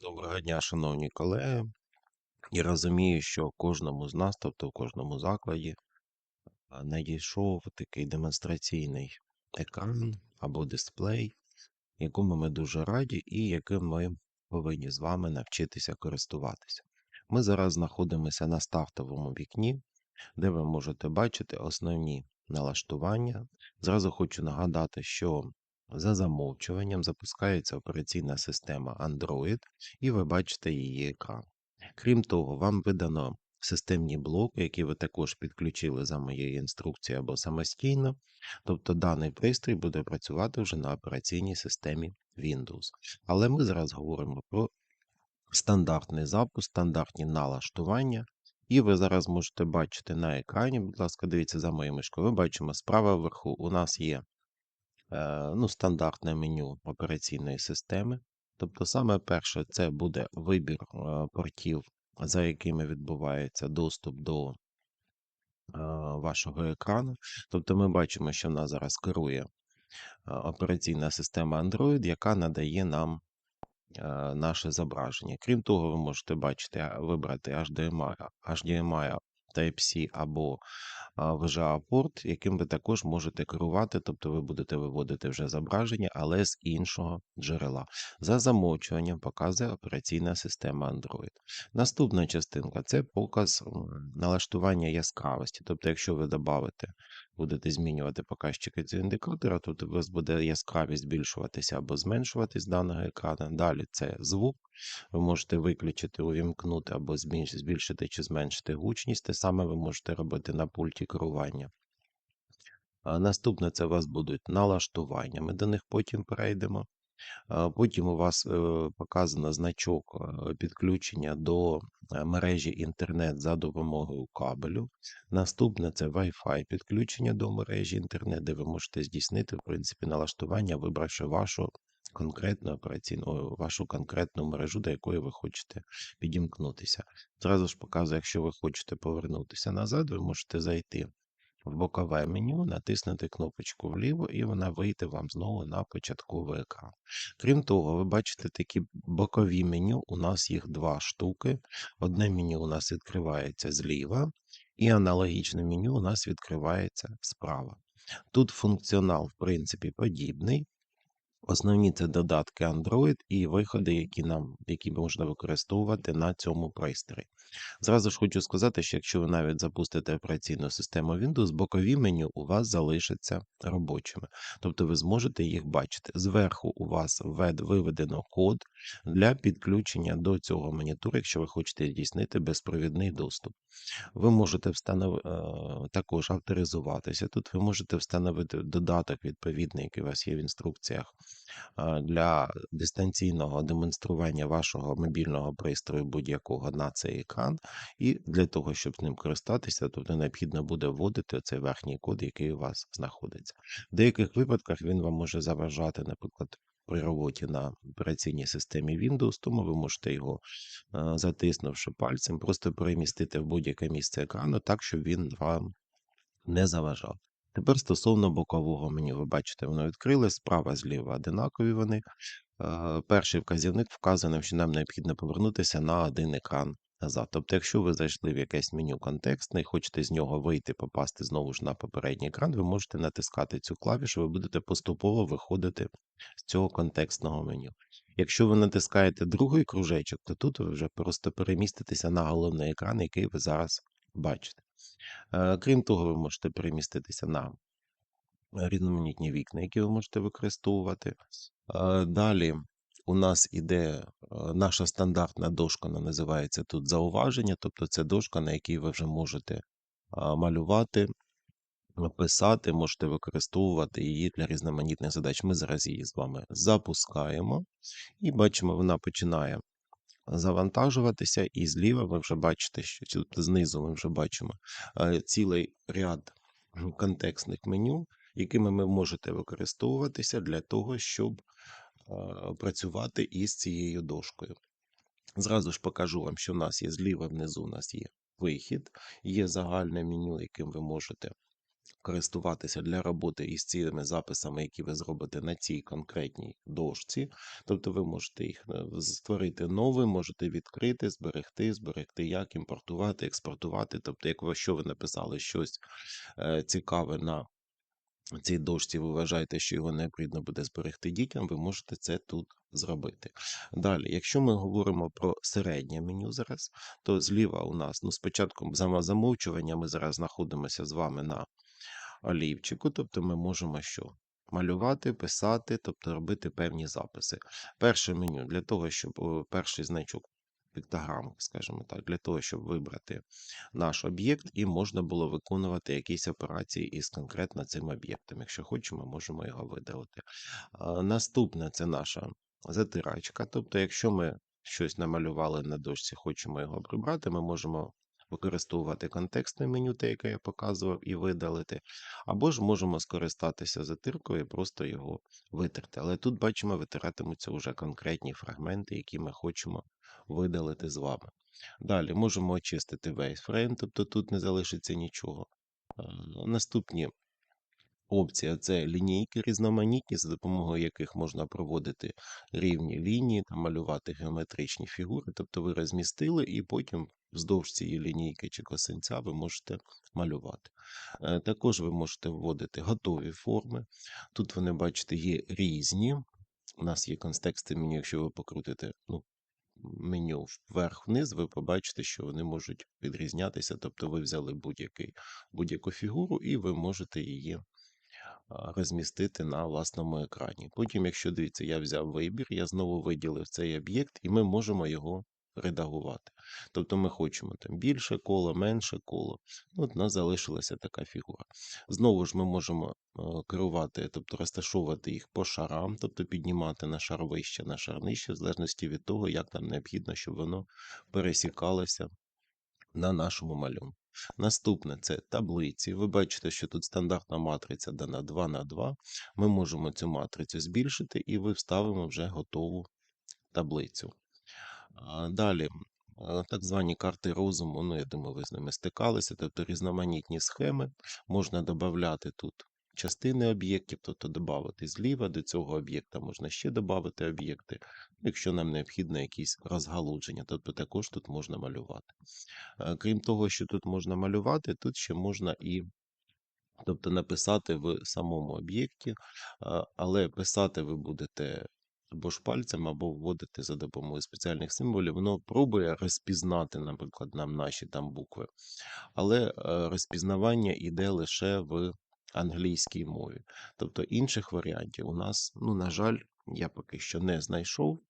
Доброго дня, шановні колеги. Я розумію, що кожному з нас, тобто в кожному закладі, надійшов такий демонстраційний екран або дисплей, якому ми дуже раді і яким ми повинні з вами навчитися користуватися. Ми зараз знаходимося на стартовому вікні, де ви можете бачити основні налаштування. Зразу хочу нагадати, що за замовчуванням запускається операційна система Android, і ви бачите її екран. Крім того, вам видано системні блоки, які ви також підключили за моєю інструкцією або самостійно. Тобто даний пристрій буде працювати вже на операційній системі Windows. Але ми зараз говоримо про стандартний запуск, стандартні налаштування. І ви зараз можете бачити на екрані, будь ласка, дивіться за моєю мишкою. Ми бачимо справа вверху у нас є ну, стандартне меню операційної системи. Тобто, саме перше, це буде вибір е, портів, за якими відбувається доступ до е, вашого екрану. Тобто, ми бачимо, що в нас зараз керує е, операційна система Android, яка надає нам е, наше зображення. Крім того, ви можете бачити, вибрати HDMI, HDMI Type-C або VGA порт, яким ви також можете керувати, тобто ви будете виводити вже зображення, але з іншого джерела. За замовчуванням показує операційна система Android. Наступна частинка це показ налаштування яскравості. Тобто, якщо ви додавите, будете змінювати показчики цього індикатора, тут у вас буде яскравість збільшуватися або зменшуватись даного екрану. Далі це звук. Ви можете виключити, увімкнути або збільшити чи зменшити гучність. Те саме ви можете робити на пульті керування. Наступне це у вас будуть налаштування. Ми до них потім перейдемо. Потім у вас е, показано значок е, підключення до мережі інтернет за допомогою кабелю. Наступне це Wi-Fi підключення до мережі інтернет, де ви можете здійснити в принципі налаштування, вибравши вашу конкретну операційну, вашу конкретну мережу, до якої ви хочете підімкнутися. Зразу ж показую, якщо ви хочете повернутися назад, ви можете зайти в бокове меню, натиснути кнопочку вліво, і вона вийде вам знову на початковий екран. Крім того, ви бачите такі бокові меню. У нас їх два штуки. Одне меню у нас відкривається зліва, і аналогічне меню у нас відкривається справа. Тут функціонал, в принципі, подібний. Основні це додатки Android і виходи, які нам, які можна використовувати на цьому пристрої. Зразу ж хочу сказати, що якщо ви навіть запустите операційну систему Windows, бокові меню у вас залишаться робочими. Тобто ви зможете їх бачити. Зверху у вас виведено код для підключення до цього монітора, якщо ви хочете здійснити безпровідний доступ. Ви можете встанов... е, також авторизуватися. Тут ви можете встановити додаток відповідний, який у вас є в інструкціях для дистанційного демонстрування вашого мобільного пристрою будь-якого на цей екран. І для того, щоб з ним користатися, тобто необхідно буде вводити цей верхній код, який у вас знаходиться. В деяких випадках він вам може заважати, наприклад. При роботі на операційній системі Windows, тому ви можете його, е, затиснувши пальцем, просто перемістити в будь-яке місце екрану так, щоб він вам не заважав. Тепер стосовно бокового меню, ви бачите, воно відкрилось, справа, зліва одинакові вони. Е, Перший вказівник вказано, що нам необхідно повернутися на один екран назад. Тобто, якщо ви зайшли в якесь меню контекстне і хочете з нього вийти, попасти знову ж на попередній екран, ви можете натискати цю клавішу, ви будете поступово виходити з цього контекстного меню. Якщо ви натискаєте другий кружечок, то тут ви вже просто переміститеся на головний екран, який ви зараз бачите. Е, Крім того, ви можете переміститися на різноманітні вікна, які ви можете використовувати. Е, Далі у нас іде е, наша стандартна дошка, вона називається тут зауваження, тобто це дошка, на якій ви вже можете малювати, писати, можете використовувати її для різноманітних задач. Ми зараз її з вами запускаємо і бачимо, вона починає завантажуватися, і зліва ви вже бачите, що знизу ми вже бачимо е, цілий ряд контекстних меню, якими ви можете використовуватися для того, щоб е, працювати із цією дошкою. Зразу ж покажу вам, що в нас є зліва внизу, у нас є вихід, є загальне меню, яким ви можете користуватися для роботи із цими записами, які ви зробите на цій конкретній дошці. Тобто ви можете їх е, створити нові, можете відкрити, зберегти, зберегти як, імпортувати, експортувати. Тобто, як ви написали щось е, цікаве на цій дошці, ви вважаєте, що його необхідно буде зберегти дітям, ви можете це тут зробити. Далі, якщо ми говоримо про середнє меню зараз, то зліва у нас, ну, спочатку за замовчування, ми зараз знаходимося з вами на олівчику, тобто ми можемо що? Малювати, писати, тобто робити певні записи. Перше меню для того, щоб перший значок піктограм, скажімо так, для того, щоб вибрати наш об'єкт, і можна було виконувати якісь операції із конкретно цим об'єктом. Якщо хочемо, можемо його видалити. А, Наступне це наша затирачка. Тобто, якщо ми щось намалювали на дошці, хочемо його прибрати, ми можемо використовувати контекстне меню, те, яке я показував, і видалити, або ж можемо скористатися затиркою і просто його витерти. Але тут бачимо, витиратимуться вже конкретні фрагменти, які ми хочемо видалити з вами. Далі можемо очистити весь фрейм, тобто тут не залишиться нічого. Е, Наступні опції це лінійки різноманітні, за допомогою яких можна проводити рівні лінії та малювати геометричні фігури. Тобто ви розмістили і потім вздовж цієї лінійки чи косинця ви можете малювати. Е, Також ви можете вводити готові форми. Тут вони, бачите, є різні. У нас є контексти меню, якщо ви покрутите ну, меню вверх-вниз, ви побачите, що вони можуть відрізнятися. Тобто ви взяли будь-яку фігуру і ви можете її розмістити на власному екрані. Потім, якщо дивіться, я взяв вибір, я знову виділив цей об'єкт, і ми можемо його редагувати. Тобто ми хочемо там більше коло, менше коло. Ну, От у нас залишилася така фігура. Знову ж ми можемо е, керувати, тобто розташовувати їх по шарам, тобто піднімати на шар вище, на шар нижче, в залежності від того, як нам необхідно, щоб воно пересікалося на нашому малюнку. Наступне це таблиці. Ви бачите, що тут стандартна матриця дана 2 на 2. Ми можемо цю матрицю збільшити і ви вставимо вже готову таблицю. Далі, так звані карти розуму, ну, я думаю, ви з ними стикалися, тобто різноманітні схеми. Можна додати тут частини об'єктів, тобто додати зліва до цього об'єкта можна ще додати об'єкти, якщо нам необхідно якісь розгалудження, тобто також тут можна малювати. Крім того, що тут можна малювати, тут ще можна і тобто написати в самому об'єкті, але писати ви будете або ж пальцем, або вводити за допомогою спеціальних символів. Воно пробує розпізнати, наприклад, нам наші там букви, але е, розпізнавання йде лише в англійській мові. Тобто інших варіантів у нас, ну, на жаль, я поки що не знайшов,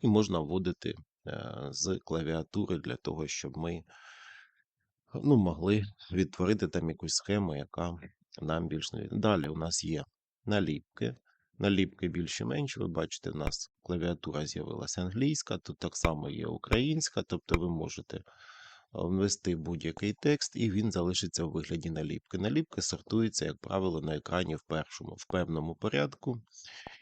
і можна вводити е, з клавіатури для того, щоб ми ну, могли відтворити там якусь схему, яка нам більш не Далі у нас є наліпки. Наліпки більше менше. Ви бачите, у нас клавіатура з'явилася англійська, тут так само є українська, тобто ви можете е, ввести будь-який текст, і він залишиться у вигляді наліпки. Наліпки сортуються, як правило, на екрані в першому, в певному порядку,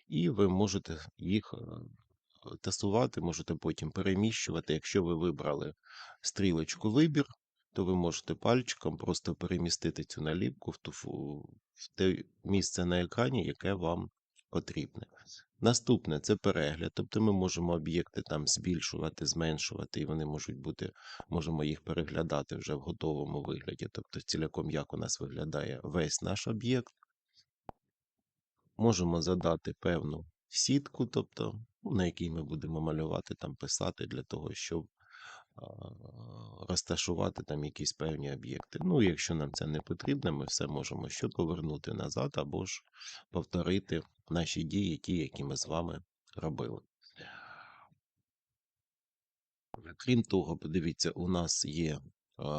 і ви можете їх е, тестувати, можете потім переміщувати. Якщо ви вибрали стрілочку вибір, то ви можете пальчиком просто перемістити цю наліпку в, в те місце на екрані, яке вам потрібне. Наступне це перегляд, тобто ми можемо об'єкти там збільшувати, зменшувати, і вони можуть бути, можемо їх переглядати вже в готовому вигляді, тобто ціляком як у нас виглядає весь наш об'єкт. Можемо задати певну сітку, тобто, ну, на якій ми будемо малювати, там писати для того, щоб розташувати там якісь певні об'єкти. Ну, якщо нам це не потрібно, ми все можемо що повернути назад, або ж повторити наші дії, ті, які ми з вами робили. Крім того, подивіться, у нас є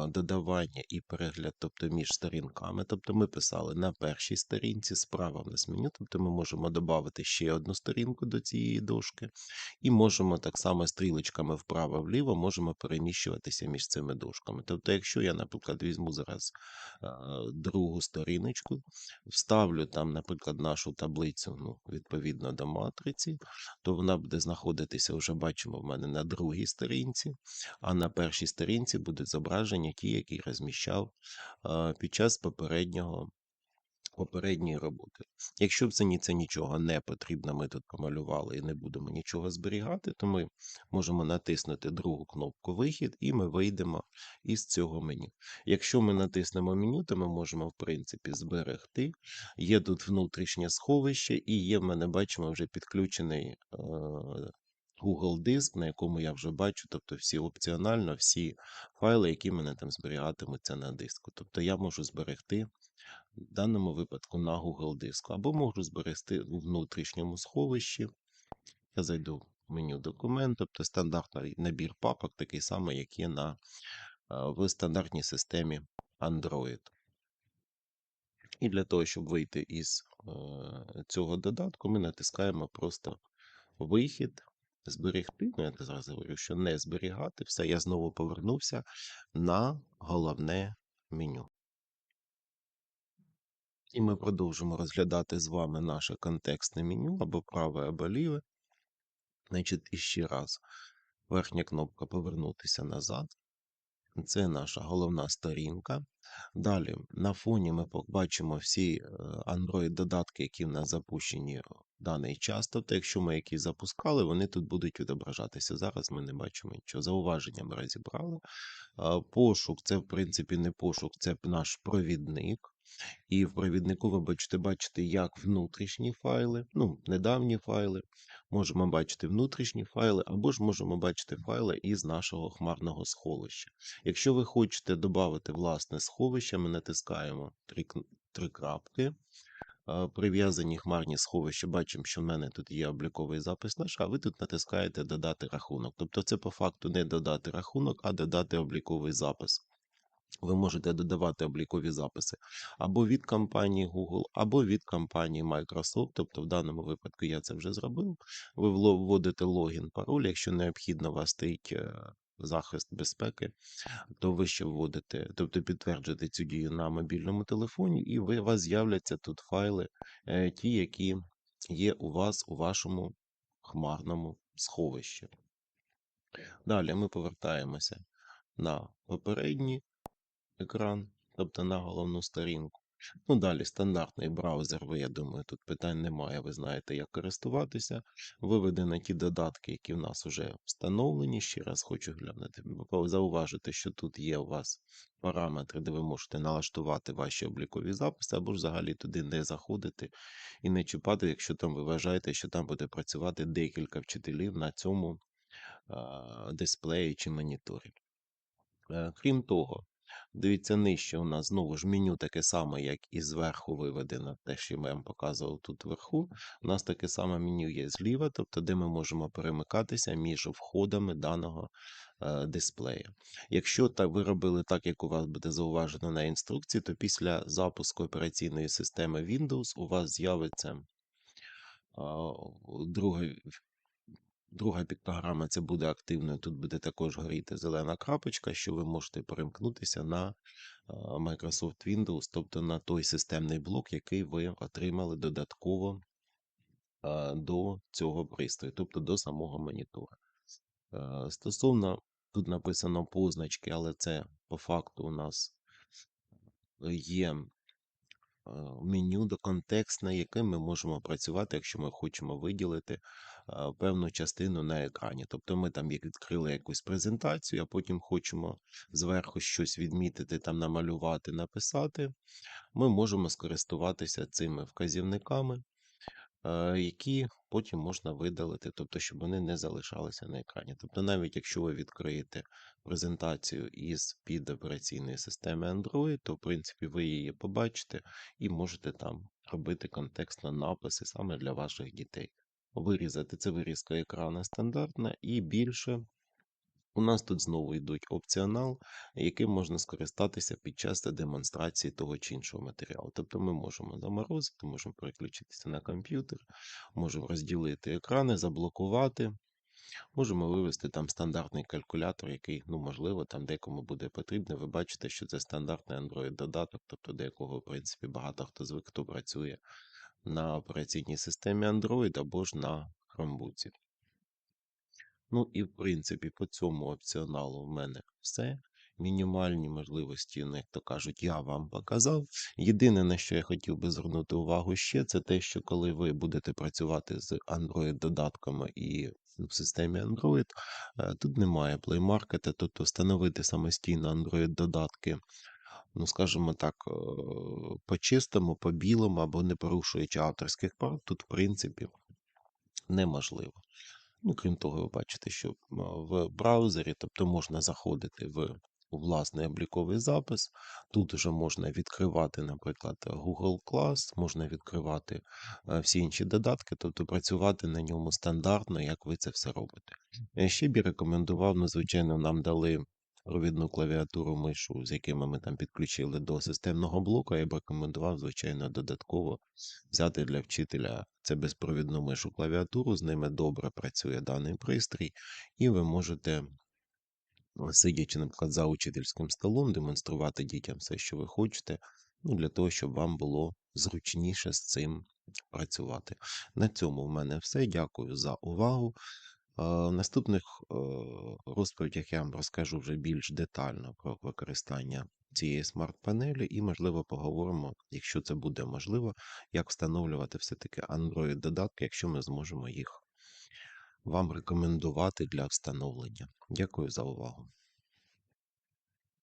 додавання і перегляд, тобто між сторінками. Тобто ми писали на першій сторінці, справа в нас меню, тобто ми можемо додати ще одну сторінку до цієї дошки, і можемо так само стрілочками вправо-вліво можемо переміщуватися між цими дошками. Тобто, якщо я, наприклад, візьму зараз другу сторіночку, вставлю там, наприклад, нашу таблицю ну, відповідно до матриці, то вона буде знаходитися, вже бачимо в мене на другій сторінці, а на першій сторінці будуть зображені зображення, ті, які розміщав під час попереднього попередньої роботи. Якщо в ціні це нічого не потрібно, ми тут помалювали і не будемо нічого зберігати, то ми можемо натиснути другу кнопку Вихід і ми вийдемо із цього меню. Якщо ми натиснемо меню, то ми можемо, в принципі, зберегти. Є тут внутрішнє сховище, і є в мене, бачимо, вже підключений Google диск, на якому я вже бачу, тобто всі опціонально, всі файли, які мене там зберігатимуться на диску. Тобто я можу зберегти в даному випадку на Google диску, або можу зберегти у внутрішньому сховищі. Я зайду в меню документ, тобто стандартний набір папок, такий самий, як є на, е, в стандартній системі Android. І для того, щоб вийти із е, цього додатку, ми натискаємо просто вихід, зберегти. Ну, я зараз говорю, що не зберігати. Все, я знову повернувся на головне меню. І ми продовжимо розглядати з вами наше контекстне меню або праве, або ліве. Значить, іще раз. Верхня кнопка повернутися назад. Це наша головна сторінка. Далі на фоні ми побачимо всі е, Android-додатки, які в нас запущені даний час. Тобто, якщо ми якісь запускали, вони тут будуть відображатися. Зараз ми не бачимо нічого. Зауваження ми розібрали. Пошук це, в принципі, не пошук, це наш провідник. І в провіднику ви бачите, бачите як внутрішні файли, ну, недавні файли. Можемо бачити внутрішні файли, або ж можемо бачити файли із нашого хмарного сховища. Якщо ви хочете додати власне сховище, ми натискаємо три, три крапки. Прив'язані хмарні сховища, бачимо, що в мене тут є обліковий запис наш, а ви тут натискаєте додати рахунок. Тобто це по факту не додати рахунок, а додати обліковий запис. Ви можете додавати облікові записи або від компанії Google, або від компанії Microsoft. Тобто, в даному випадку я це вже зробив. Ви вводите логін, пароль. Якщо необхідно, у вас стоїть е, захист безпеки, то ви ще вводите, тобто підтверджуєте цю дію на мобільному телефоні, і ви, у вас з'являться тут файли, е, ті, які є у вас у вашому хмарному сховищі. Далі ми повертаємося на попередній екран, тобто на головну сторінку. Ну, далі стандартний браузер, ви, я думаю, тут питань немає, ви знаєте, як користуватися. Виведено ті додатки, які в нас вже встановлені. Ще раз хочу глянути, зауважити, що тут є у вас параметри, де ви можете налаштувати ваші облікові записи, або ж взагалі туди не заходити і не чіпати, якщо там ви вважаєте, що там буде працювати декілька вчителів на цьому дисплеї чи моніторі. Е, Крім того, дивіться нижче у нас знову ж меню таке саме, як і зверху виведено, те, що я вам показував тут вверху. У нас таке саме меню є зліва, тобто де ми можемо перемикатися між входами даного е, дисплея. Якщо так ви робили так, як у вас буде зауважено на інструкції, то після запуску операційної системи Windows у вас з'явиться а, друге Друга піктограма це буде активною. Тут буде також горіти зелена крапочка, що ви можете перемкнутися на Microsoft Windows, тобто на той системний блок, який ви отримали додатково до цього пристрою, тобто до самого монітора. Е, Стосовно тут написано позначки, але це по факту у нас є е, меню до контекстне, яким ми можемо працювати, якщо ми хочемо виділити певну частину на екрані. Тобто ми там відкрили якусь презентацію, а потім хочемо зверху щось відмітити, там намалювати, написати. Ми можемо скористуватися цими вказівниками, е, які потім можна видалити, тобто, щоб вони не залишалися на екрані. Тобто, навіть якщо ви відкриєте презентацію із під операційної системи Android, то в принципі ви її побачите і можете там робити контекстно написи саме для ваших дітей. Вирізати це вирізка екрана стандартна і більше. У нас тут знову йдуть опціонал, яким можна скористатися під час демонстрації того чи іншого матеріалу. Тобто ми можемо заморозити, можемо переключитися на комп'ютер, можемо розділити екрани, заблокувати. Можемо вивести там стандартний калькулятор, який, ну, можливо, там декому буде потрібно. Ви бачите, що це стандартний Android-додаток, тобто до якого, в принципі, багато хто звик, хто працює на операційній системі Android або ж на Chromebook. Ну і в принципі по цьому опціоналу в мене все. мінімальні можливості, ну, як то кажуть, я вам показав. Єдине, на що я хотів би звернути увагу ще, це те, що коли ви будете працювати з Android-додатками і в системі Android, е, тут немає Play Market, тобто встановити самостійно Android-додатки, ну, скажімо так, е, по-чистому, по-білому або не порушуючи авторських прав, тут, в принципі, неможливо. Ну, крім того, ви бачите, що в браузері, тобто можна заходити в власний обліковий запис. Тут вже можна відкривати, наприклад, Google Class, можна відкривати е, всі інші додатки, тобто працювати на ньому стандартно, як ви це все робите. Е, Ще б я рекомендував, ну, звичайно, нам дали провідну клавіатуру мишу, з якими ми там підключили до системного блоку. Я б рекомендував, звичайно, додатково взяти для вчителя це безпровідну мишу клавіатуру, з ними добре працює даний пристрій, і ви можете, сидячи, наприклад, за учительським столом, демонструвати дітям все, що ви хочете, ну, для того, щоб вам було зручніше з цим працювати. На цьому в мене все. Дякую за увагу. В наступних е, розповідях я вам розкажу вже більш детально про використання цієї смарт-панелі і, можливо, поговоримо, якщо це буде можливо, як встановлювати все-таки Android-додатки, якщо ми зможемо їх вам рекомендувати для встановлення. Дякую за увагу.